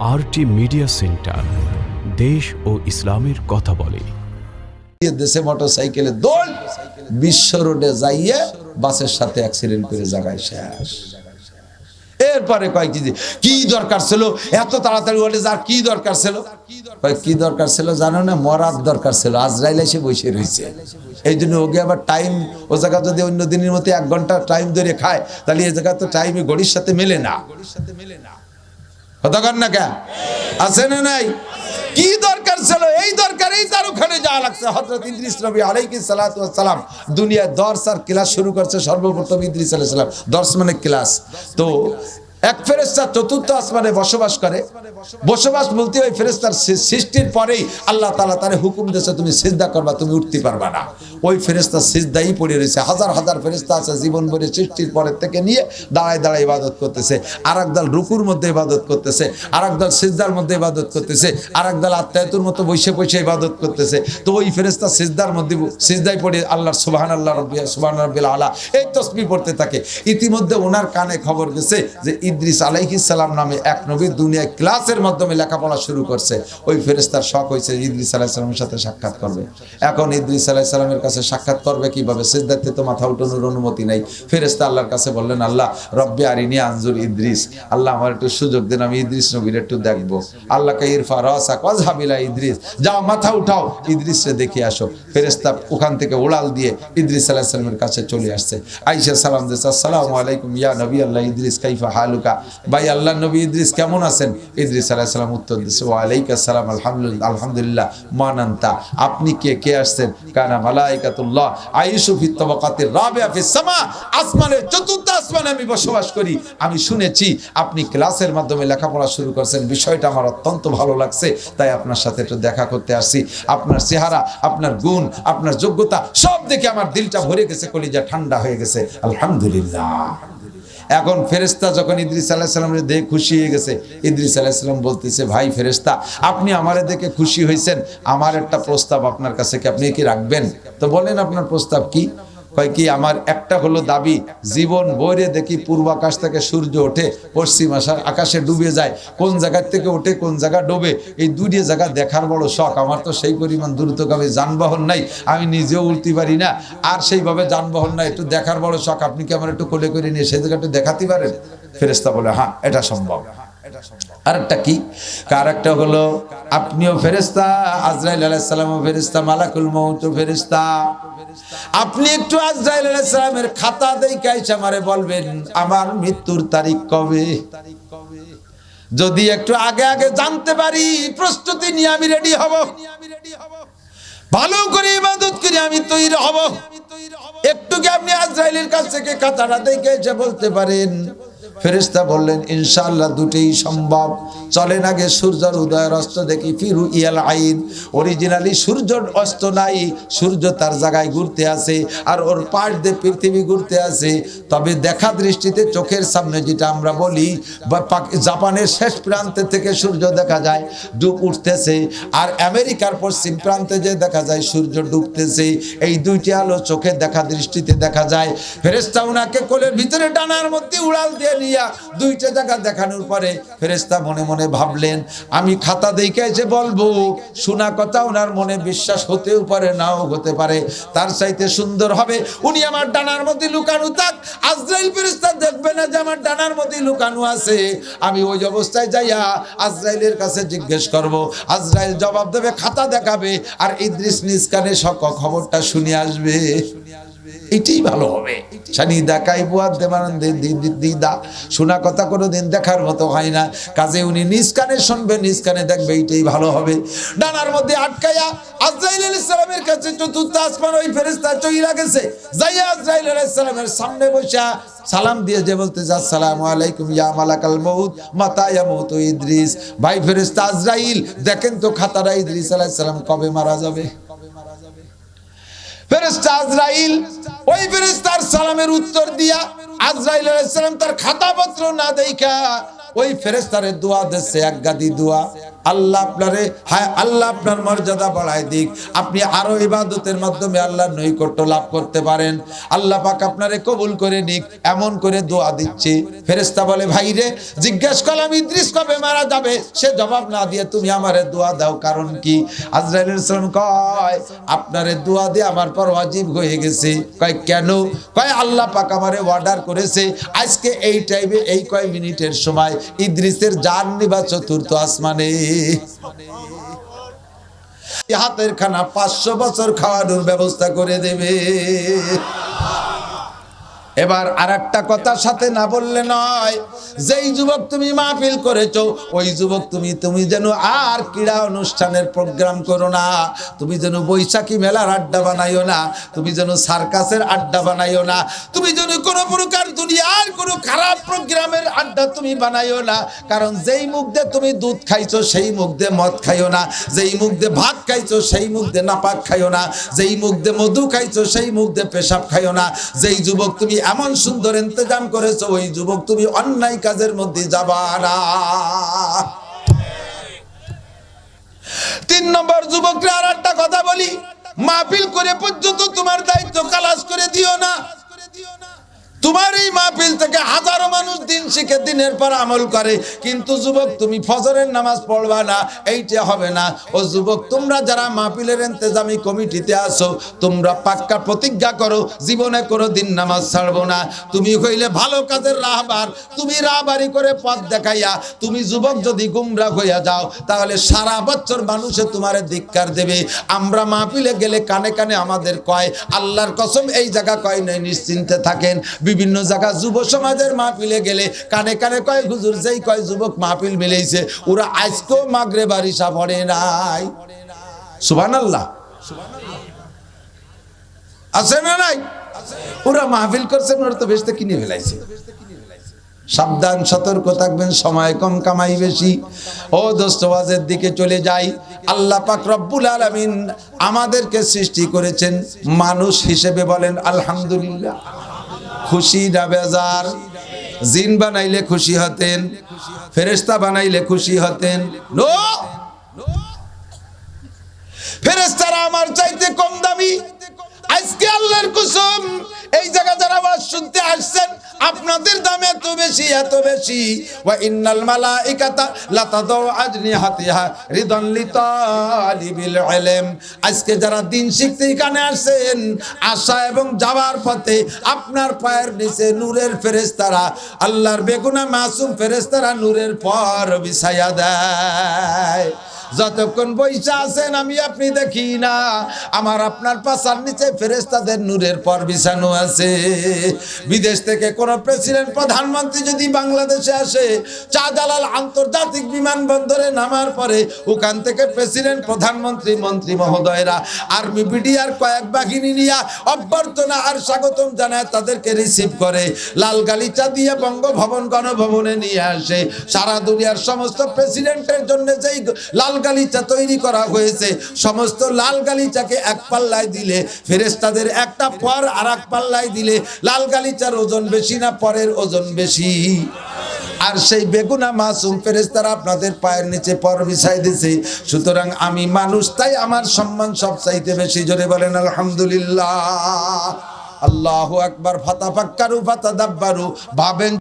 RT media centre দেশ ও ইসলামের কথা বলে। দেশে মোটর সাইকেলে দৌড়, বিশ্ব রোডে যাইয়ে বাসের সাথে অ্যাক্সিডেন্ট করে জায়গায় শেষ। এরপরে কয় কি কি দরকার ছিল? এত তাড়াতাড়ি বলে যার কি দরকার ছিল? কি দরকার ছিল জানো না? মরার দরকার ছিল। আজরাইল এসে বসে রয়েছে। এই জন্য ওকে আবার টাইম ও জায়গা যদি অন্য দিনের মতো এক ঘণ্টা টাইম ধরে খায়, তাহলে এই জায়গা তো টাইমে ঘড়ির সাথে মেলে না গড়ির সাথে মেলে না। কে আছে না নাই? কি দরকার ছিল? এই দরকার এই তার ওখানে যাওয়া লাগছে। হজরত ইদ্রিস নবী আলাইকি সালাম দুনিয়ায় দর্স আর ক্লাস শুরু করছে সর্বপ্রথম ইদ্রিস আলাইসালাম সালাম। দর্স মানে ক্লাস। তো এক ফেরেশতা চতুর্থ আসমানে বসবাস করে। বসবাস বলতে ওই ফেরেশতার সৃ- সৃষ্টির পরেই আল্লাহ তাআলা তারে হুকুম দিয়েছে, তুমি সিজদা করবা, তুমি উঠতে পারবা না। ওই ফেরেশতা সিজদাই পড়ে রয়েছে। হাজার হাজার ফেরেশতা আছে জীবন ভরে সৃষ্টির পরের থেকে নিয়ে দাঁড়ায় দাঁড়ায় ইবাদত করতেছে। আর একদল রুকুর মধ্যে ইবাদত করতেছে আর দল সিজদার মধ্যে ইবাদত করতেছে আর দল আত্মায়তুর মতো বসে বসে ইবাদত করতেছে। তো ওই ফেরেশতা সিজদার মধ্যে সিজদাই পড়ে আল্লাহর সুবহান আল্লাহ রব্বি সুবহান রব্বিল আলা। এই তসবিহ পড়তে থাকে। ইতিমধ্যে ওনার কানে খবর গেছে যে ইদ্রিস সালাম নামে এক নবী দুনিয়ায় ক্লাসের মাধ্যমে লেখাপড়া শুরু করছে। ওই ফেরেশতার শখ হয়েছে ইদ্রিস আলাইহিস সালামের সাথে সাক্ষাৎ করবে। এখন ইদ্রিস আলাইহিস সালামের কাছে সাক্ষাৎ করবে কীভাবে? সিজদাতে তো মাথা উঠানোর অনুমতি নাই। ফেরেশতা আল্লাহর কাছে বললেন, আল্লাহ, রব্বি আরিনি আনজুর ইদ্রিস। আল্লাহ আমার একটু সুযোগ দেন, আমি ইদ্রিস নবীর একটু দেখব। আল্লাহকে ইরফা রাসা কজহাবিলা ইদ্রিস। যাও, মাথা উঠাও। ইদ্রিসে দেখে আসো। ফেরেশতা ওখান থেকে উড়াল দিয়ে ইদ্রিস আলাইহিস সালামের কাছে চলে আসছে। আয়েশা সালাম দিয়েছে আসসালামু আলাইকুম ইয়া নবী আল্লাহ, ইদ্রিস কাইফা হালুকা ভাই আল্লাহ নবী ইদ্রিস কেমন আছেন? ইদ্রিস আলাইহিস সালাম উত্তর দিয়েছে, ওয়া আলাইকা সালাম, আলহামদুলিল্লাহ আলহামদুলিল্লাহ, মানান্তা। আপনি কে? কে আসছেন? কানা মালাইকাতুল্লাহ আইসু ফি তাবাকাতির রাবিয়া ফিস সামা, আসমানের চতুর্থ আসমানে আমি বসবাস করি। আমি শুনেছি আপনি ক্লাসের মাধ্যমে লেখাপড়া শুরু করছেন, বিষয়টা আমার অত্যন্ত ভালো লাগছে, তাই আপনার সাথে একটু দেখা করতে আসছি। আপনার চেহারা, আপনার গুণ, আপনার যোগ্যতা সব দেখে আমার দিলটা ভরে গেছে, কলিজা ঠান্ডা হয়ে গেছে। আলহামদুলিল্লাহ। এখন ফেরেস্তা যখন ইদ্রিস আলাহিসাল্লামের দেখে খুশি হয়ে গেছে, ইদ্রিস আলাহিসাল্লাম বলতেছে, ভাই ফেরেস্তা আপনি আমার দেখে খুশি হয়েছেন। আমার একটা প্রস্তাব আপনার কাছে কি আপনি কি রাখবেন? তো বলেন, আপনার প্রস্তাব কি? কয় কি, আমার একটা হলো দাবি, জীবন বইরে দেখি পূর্ব আকাশ থেকে সূর্য ওঠে, পশ্চিম আশা- আকাশে ডুবে যায়। কোন জায়গার থেকে ওঠে, কোন জায়গা ডোবে, এই দুটি জায়গা দেখার বড় শখ। আমার তো সেই পরিমাণ দ্রুতগামী যানবাহন নাই, আমি নিজেও উঠতে পারি না। আর সেইভাবে যানবাহন নাই, একটু দেখার বড় শখ। আপনি কি আমার একটু কোলে করে নিয়ে সেই জায়গাটা দেখাতে পারেন? ফেরেস্তা বলে হ্যাঁ এটা সম্ভব। আরেকটা কি? কার একটা হলো, আপনিও ফেরেস্তা আজরাইল আলাইসালামও ফেরেস্তা মালাকুল মৌত ফেরেস্তা আপনি একটু আজরাইল আলাইসালামের খাতা দেখে এসে আমারে বলবেন, আমার মৃত্যুর তারিখ কবে? যদি একটু আগে আগে জানতে পারি, প্রস্তুতি নিয়ে আমি রেডি হব। ভালো করে ইবাদত করে আমি তৈরি হব। একটু কি আপনি আজরাইলের কাছ থেকে খাতাটা দেখে বলতে পারেন? ফেরেস্তা বললেন, ইনশাআল্লাহ দুটেই সম্ভব। চলেন আগে সূর্যের উদয়ের অস্ত দেখি ফিরু ইয়াল আইন। অরিজিনালি সূর্য অস্ত নাই, সূর্য তার জায়গায় ঘুরতে আছে আর ওর পাশ দিয়ে পৃথিবী ঘুরতে আছে তবে দেখা দৃষ্টিতে চোখের সামনে যেটা আমরা বলি, বা জাপানের শেষ প্রান্তে থেকে সূর্য দেখা যায়, ডুব উঠতেছে। আর আমেরিকার পশ্চিম প্রান্তে যে দেখা যায়, সূর্য ডুবতেছে। এই দুইটি আলো চোখে দেখা দৃষ্টিতে দেখা যায়। ফেরেস্তা উনাকে কোলের ভিতরে ডানার মধ্যে উড়াল দিয়ে নিয়া দুইটা জায়গা দেখানোর পরে ফেরেস্তা মনে মনে ভাবলেন, আমি খাতা দেখে এসে বলব, শোনা কথা ওনার মনে বিশ্বাস হতেও পারে, নাও হতে পারে, তার চাইতে সুন্দর হবে। উনি আমার ডানার মধ্যে লুকানো থাক, আজরাইল ফেরেস্তা দেখবে না যে আমার ডানার মধ্যে লুকানো আছে। আমি ওই অবস্থায় যাইয়া আজরাইলের কাছে জিজ্ঞেস করব, আজরাইল জবাব দেবে, খাতা দেখাবে, আর ইদ্রিস নিজ কানে খবরটা শুনে আসবে। এটাই ভালো হবে। সানি দেখাই বুয়ার দেবানন্দ দিদা। শোনা কথা কোনো দিন দেখার মতো হয় না। কাজে উনি নিজ কানে শুনবে, নিজ দেখবে এইটাই ভালো হবে। ডানার মধ্যে আটকাইয়া আজরাইল আলাইহিস কাছে চতুর্থ আসমান ওই ফেরেশতা চইরা গেছে। যাইয়া আজরাইল আলাইহিস সামনে বসা সালাম দিয়ে যে বলতে আসসালামু আলাইকুম ইয়া মালাকাল মউত, মাতা ইয়ামুত ইদ্রিস। ভাই ফেরেশতা আজরাইল, দেখেন তো খাতাটা ইদ্রিস আলাইহিস কবে মারা যাবে? ফেরেশতা আজরাইল, ওই ফেরেস্তার সালামের উত্তর দিয়া আজরাইল আলাইহিস তার খাতাপত্র না দেইখা ওই ফেরেস্তারে দোয়া দিচ্ছে, এক গাদি দোয়া। আল্লাহ আপনারে হ্যাঁ আল্লাহ আপনার মর্যাদা বাড়ায় দিক। আপনি আরও ইবাদতের মাধ্যমে আল্লাহর নৈকট্য লাভ করতে পারেন। আল্লাহ পাক আপনারে কবুল করে নিক, এমন করে দোয়া দিচ্ছে। ফেরেস্তা বলে, ভাই রে, জিজ্ঞেস করলাম, ইদ্রিস কবে মারা যাবে? সে জবাব না দিয়ে, তুমি আমারে দোয়া দাও, কারণ কি? আজরাইল ইসলাম কয়, আপনারে দোয়া দিয়ে আমার পর ওয়াজিব হয়ে গেছে। কয়, কেন? কয়, আল্লাহ পাক আমারে অর্ডার করেছে, আজকে এই টাইমে এই কয় মিনিটের সময়, ইদ্রিসের জান নিবা চতুর্থ আসমানে হাতের খানা পাঁচশো বছর খাওয়ানোর ব্যবস্থা করে দেবে। এবার আর একটা কথা সাথে না বললে নয়, যেই যুবক তুমি মাহফিল করেছ, ওই যুবক তুমি তুমি যেন আর ক্রীড়া অনুষ্ঠানের প্রোগ্রাম করো না, তুমি যেন বৈশাখী মেলার আড্ডা বানাইও না, তুমি যেন সার্কাসের আড্ডা বানাইও না, তুমি যেন কোনো প্রকার দুনিয়ার কোনো খারাপ প্রোগ্রামের আড্ডা তুমি বানাইও না, কারণ যেই মুখ দিয়ে তুমি দুধ খাইছো, সেই মুখ দিয়ে মদ খাইও না, যেই মুখ দিয়ে ভাত খাইছো, সেই মুখ দিয়ে নাপাক খাইও না, যেই মুখ দিয়ে মধু খাইছো, সেই মুখ দিয়ে পেশাব খাইও না, যেই যুবক তুমি এমন সুন্দর ইন্তজাম করেছ ওই যুবক, তুমি অন্যায় কাজের মধ্যে যাবা না। তিন নম্বর যুবকরা আর একটা কথা বলি, মাহফিল করে পর্যন্ত তোমার দায়িত্ব কালাস করে দিও না। তোমার এই মাহফিল থেকে হাজারো মানুষ দিন শিখে দিনের পর আমল করে, কিন্তু যুবক তুমি ফজরের নামাজ পড়বা না, এইটা হবে না। ও যুবক, তোমরা যারা মাহফিলের ইন্তেজামি কমিটিতে আসো তোমরা পাক্কা প্রতিজ্ঞা করো, জীবনে কোনো দিন নামাজ ছাড়বো না। তুমি হইলে ভালো কাজের রাহবার, তুমি রাহবারি করে পথ দেখাইয়া, তুমি যুবক যদি গুমরা হইয়া যাও, তাহলে সারা বছর মানুষে তোমার ধিক্কার দেবে। আমরা মাহফিলে গেলে কানে কানে আমাদের কয়, আল্লাহর কসম এই জায়গা কয় নাই, নিশ্চিন্তে থাকেন। বিভিন্ন জায়গা যুব সমাজের মাহফিলে গেলে কানে কানে কয় হুজুর, যেই কয় যুবক মাহফিল মিলেইছে ওরা আজকেও মাগরে বারিশা পড়ে নাই। সুবান আল্লাহ আছে না নাই? ওরা মাহফিল করছেন ওরা তো বেশতে কিনে ফেলাইছে। সাবধান, সতর্ক থাকবেন, সময় কম কামাই বেশি। ও দোস্তবাজের দিকে চলে যাই। আল্লাহ পাক রব্বুল আলামিন আমাদেরকে সৃষ্টি করেছেন, মানুষ হিসেবে বলেন, আলহামদুলিল্লাহ। খুশি না বেজার। জিন বানাইলে খুশি হতেন ফেরেস্তা বানাইলে খুশি হতেন। ফেরেস্তারা আমার চাইতে কম দামি। আপনাদের দাম এত বেশি এত বেশি। ওয়া ইন্নাল মালাইকাতা লাতাদাউ আজনিহাতিহা রিদান লিতালিবিল ইলম। আজকে যারা দিন শিখতে এখানে আসেন, আশা এবং যাওয়ার পথে আপনার পায়ের নিচে নূরের ফেরেশতারা, আল্লাহর বেগুনা মাসুম ফেরেশতারা নূরের পর বিছায়া দেয়। যতক্ষণ বৈশা আছেন, আমি আপনি দেখি না। আমার আপনার পাশার নিচে ফেরেস্তাদের নূরের পর বিছানো আছে। বিদেশ থেকে কোন প্রেসিডেন্ট, প্রধানমন্ত্রী যদি বাংলাদেশে আসে, শাহজালাল আন্তর্জাতিক বিমানবন্দরে নামার পরে ওখান থেকে প্রেসিডেন্ট, প্রধানমন্ত্রী, মন্ত্রী মহোদয়রা, আর্মি, বিডিআর, কয়েক বাহিনী নিয়ে অভ্যর্থনা আর স্বাগতম জানায় তাদেরকে রিসিভ করে। লাল গালিচা দিয়ে বঙ্গভবন, গণভবনে নিয়ে আসে। সারা দুনিয়ার সমস্ত প্রেসিডেন্টের জন্য যেই লাল গালিচা তৈরি করা হয়েছে। সমস্ত লাল গালিচাকে এক পাল্লায় দিলে ফেরেস্তাদের একটা পর আর এক পাল্লায় দিলে, লাল গালিচার ওজন বেশি না পরের ওজন বেশি? আর সেই বেগুনা মাসুম ফেরেস্তারা আপনাদের পায়ের নিচে পর বিছাই দিছে। সুতরাং আমি মানুষ, তাই আমার সম্মান সব চাইতে বেশি। জোরে বলেন, আলহামদুলিল্লাহ। আল্লাহ আকবার ফাতা ফাক্কারু ফাতা দাব্বারু ভাবেন